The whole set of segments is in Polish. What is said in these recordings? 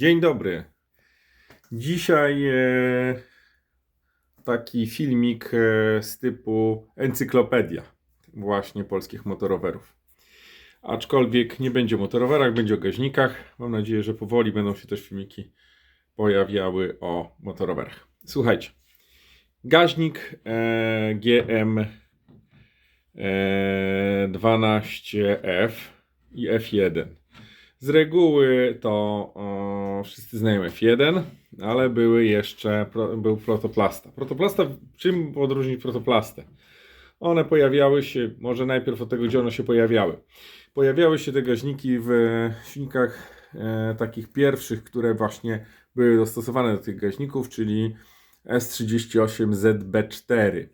Dzień dobry. Dzisiaj e, taki filmik e, z typu encyklopedia właśnie polskich motorowerów. Aczkolwiek nie będzie o motorowerach, będzie o gaźnikach. Mam nadzieję, że powoli będą się też filmiki pojawiały o motorowerach. Słuchajcie. Gaźnik e, GM e, 12F i F1. Z reguły to o, wszyscy znają F1, ale były jeszcze, pro, był protoplasta. Protoplasta, czym odróżnić protoplastę? One pojawiały się, może najpierw od tego, gdzie one się pojawiały. Pojawiały się te gaźniki w silnikach e, takich pierwszych, które właśnie były dostosowane do tych gaźników, czyli S38ZB4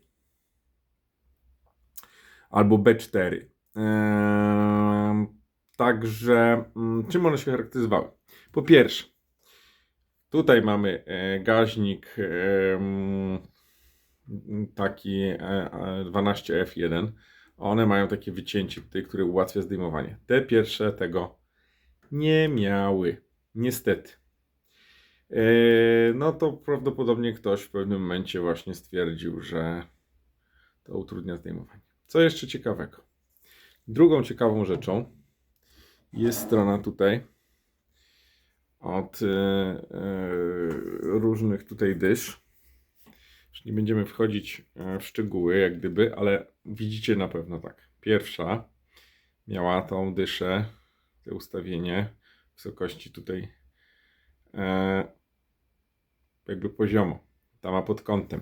albo B4. Eee, Także mm, czym one się charakteryzowały? Po pierwsze, tutaj mamy e, gaźnik e, mm, taki e, e, 12F1. One mają takie wycięcie tutaj, które ułatwia zdejmowanie. Te pierwsze tego nie miały. Niestety. No to prawdopodobnie ktoś w pewnym momencie właśnie stwierdził, że to utrudnia zdejmowanie. Co jeszcze ciekawego? Drugą ciekawą rzeczą jest strona tutaj od e, e, różnych tutaj dysz. Już nie będziemy wchodzić e, w szczegóły, jak gdyby, ale widzicie na pewno tak. Pierwsza miała tą dyszę, to ustawienie wysokości tutaj jakby poziomo. Ta ma pod kątem.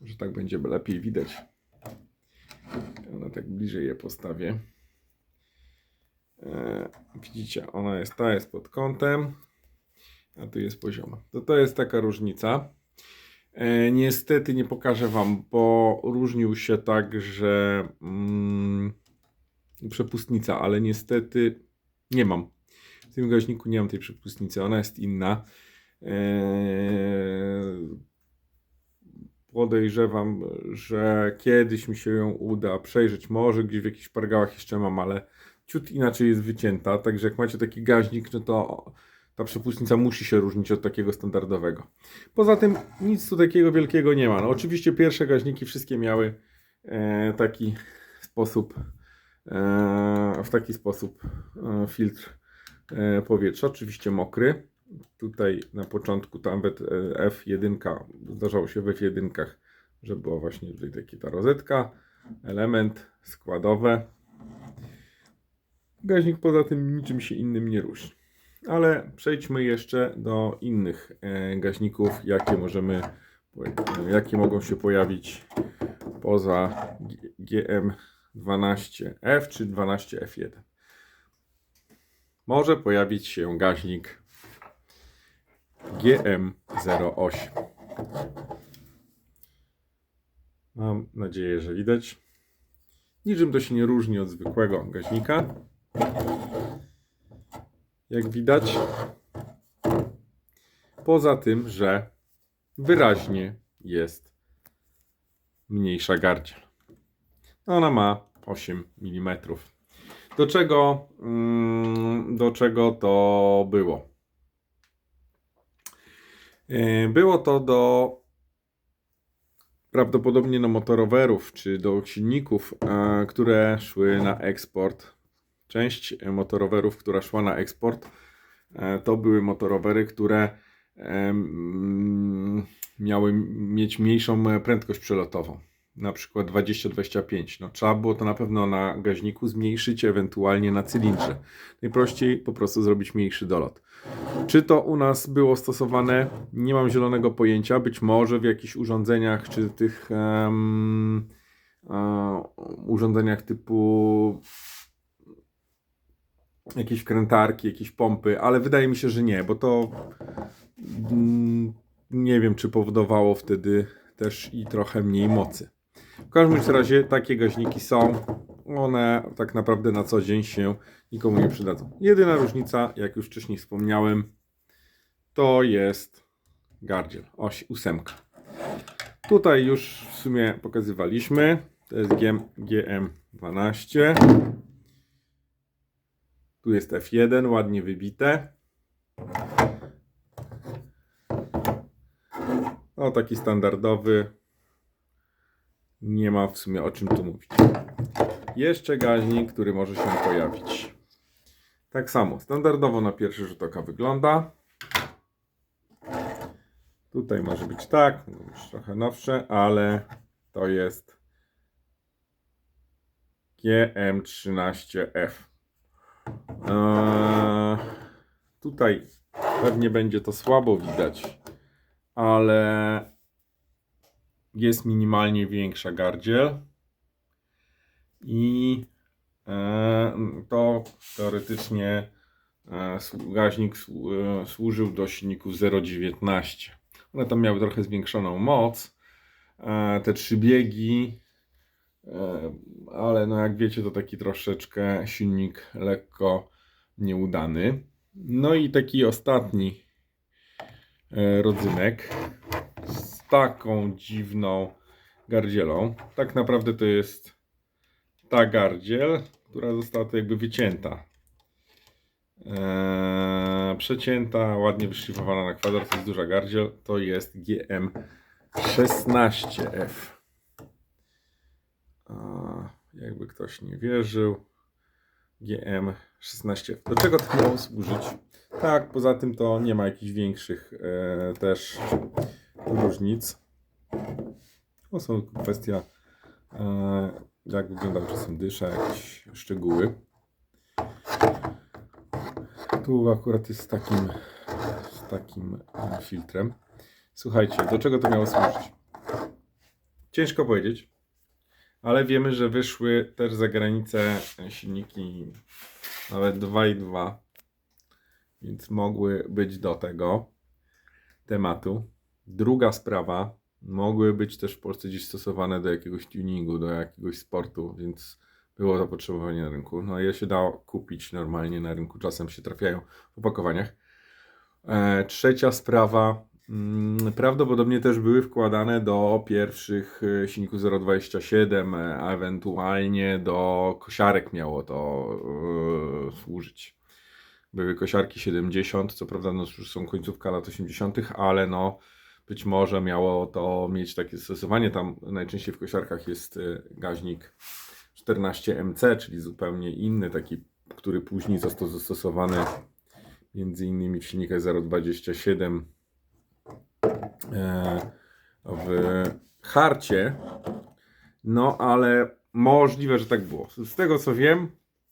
Może tak będzie lepiej widać. Ona tak bliżej je postawię. E, widzicie, ona jest, ta jest pod kątem, a tu jest pozioma. To, to jest taka różnica. E, niestety nie pokażę Wam, bo różnił się tak, że mm, przepustnica, ale niestety nie mam. W tym gaźniku nie mam tej przepustnicy, ona jest inna. E, podejrzewam, że kiedyś mi się ją uda przejrzeć. Może gdzieś w jakichś pargałach jeszcze mam, ale ciut inaczej jest wycięta. Także jak macie taki gaźnik, no to ta przepustnica musi się różnić od takiego standardowego. Poza tym nic tu takiego wielkiego nie ma. No, oczywiście pierwsze gaźniki wszystkie miały e, taki sposób, e, w taki sposób e, filtr e, powietrza, oczywiście mokry. Tutaj na początku tam e, F1, zdarzało się w F1, że była właśnie tutaj taka ta rozetka, element składowe. Gaźnik poza tym niczym się innym nie różni. Ale przejdźmy jeszcze do innych e, gaźników, jakie możemy, jakie mogą się pojawić poza GM12F czy 12F1. Może pojawić się gaźnik GM08. Mam nadzieję, że widać. Niczym to się nie różni od zwykłego gaźnika. Jak widać. Poza tym, że wyraźnie jest mniejsza gardziel. Ona ma 8 mm. Do czego, mm, do czego to było? E, Było to do prawdopodobnie do motorowerów czy do silników, e, które szły na eksport. Część motorowerów, która szła na eksport, e, to były motorowery, które miały mieć mniejszą prędkość przelotową. Na przykład 20-25. No, trzeba było to na pewno na gaźniku zmniejszyć, ewentualnie na cylindrze. Najprościej po prostu zrobić mniejszy dolot. Czy to u nas było stosowane? Nie mam zielonego pojęcia. Być może w jakichś urządzeniach, czy tych em, e, urządzeniach typu jakieś wkrętarki, jakieś pompy, ale wydaje mi się, że nie, bo to mm, nie wiem, czy powodowało wtedy też i trochę mniej mocy. W każdym razie takie gaźniki są. One tak naprawdę na co dzień się nikomu nie przydadzą. Jedyna różnica, jak już wcześniej wspomniałem, to jest gardziel, oś ósemka. Tutaj już w sumie pokazywaliśmy. To jest GM, GM12. Tu jest F1, ładnie wybite. No taki standardowy. Nie ma w sumie o czym tu mówić. Jeszcze gaźnik, który może się pojawić. Tak samo, standardowo na pierwszy rzut oka wygląda. Tutaj może być tak, może być trochę nowsze, ale to jest GM13F. Eee, tutaj pewnie będzie to słabo widać, ale jest minimalnie większa gardziel i e, to teoretycznie e, słu- gaźnik słu- e, służył do silników 0,19. One tam miały trochę zwiększoną moc, te trzy biegi, ale no jak wiecie to taki troszeczkę silnik lekko nieudany. No i taki ostatni e, rodzynek z taką dziwną gardzielą. Tak naprawdę to jest ta gardziel, która została tu jakby wycięta. Eee, przecięta, ładnie wyszlifowana na kwadrat, to jest duża gardziel. To jest GM16F. Jakby ktoś nie wierzył. GM16F. Do czego to miało służyć? Tak, poza tym to nie ma jakichś większych e, też różnic. To są kwestia, e, jak wygląda czasem dysza, jakieś szczegóły. Tu akurat jest takim, z takim e, filtrem. Słuchajcie, do czego to miało służyć? Ciężko powiedzieć, ale wiemy, że wyszły też za granicę silniki nawet 2,2, więc mogły być do tego tematu. Druga sprawa, mogły być też w Polsce gdzieś stosowane do jakiegoś tuningu, do jakiegoś sportu, więc było zapotrzebowanie na rynku. No je się dało kupić normalnie na rynku, czasem się trafiają w opakowaniach. E, trzecia sprawa, prawdopodobnie też były wkładane do pierwszych e, silników 027, e, a ewentualnie do kosiarek miało to e, służyć. Były kosiarki 70, co prawda no już są końcówka lat 80., ale no być może miało to mieć takie zastosowanie. Tam najczęściej w kosiarkach jest gaźnik 14MC, czyli zupełnie inny, taki, który później został zastosowany między innymi w silnikach 027 e, w harcie. No ale możliwe, że tak było. Z tego co wiem,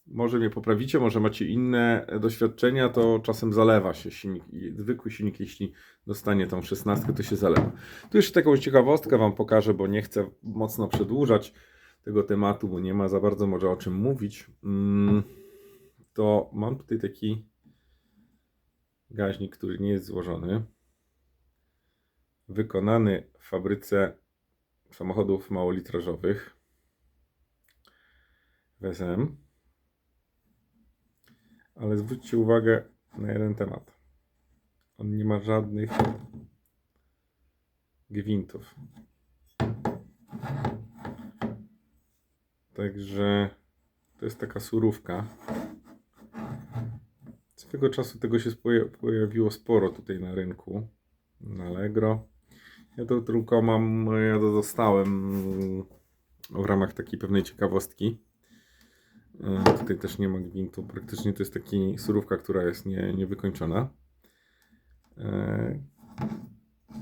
może mnie poprawicie, może macie inne doświadczenia, to czasem zalewa się silnik, zwykły silnik, jeśli dostanie tą szesnastkę, to się zalewa. Tu jeszcze taką ciekawostkę Wam pokażę, bo nie chcę mocno przedłużać tego tematu, bo nie ma za bardzo może o czym mówić. Mm, To mam tutaj taki gaźnik, który nie jest złożony, wykonany w fabryce samochodów małolitrażowych w SM. Ale zwróćcie uwagę na jeden temat. On nie ma żadnych gwintów. Także to jest taka surówka. Swego czasu tego się pojawiło sporo tutaj na rynku. Na Allegro. Ja to tylko mam, ja to dostałem w ramach takiej pewnej ciekawostki. E, Tutaj też nie ma gwintu. Praktycznie to jest taki surówka, która jest nie, niewykończona.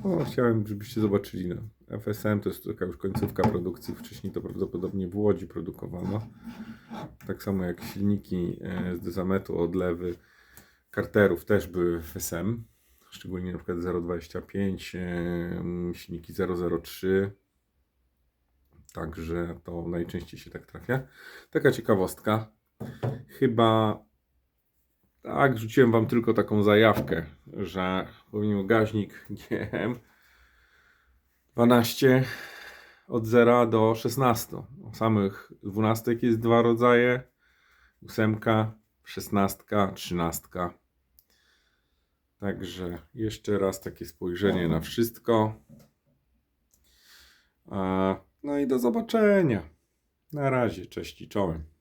No, chciałem, żebyście zobaczyli. No. FSM to jest taka już końcówka produkcji. Wcześniej to prawdopodobnie w Łodzi produkowano. Tak samo jak silniki e, z dezametu, odlewy karterów też były FSM. Szczególnie na przykład 0,25, e, silniki 003. Także to najczęściej się tak trafia. Taka ciekawostka. Chyba tak, rzuciłem Wam tylko taką zajawkę, że powinien gaźnik GM 12 od 0 do 16. O samych 12 jest dwa rodzaje. 8, 16, 13. Także jeszcze raz takie spojrzenie na wszystko. No i do zobaczenia. Na razie, cześć i czołem.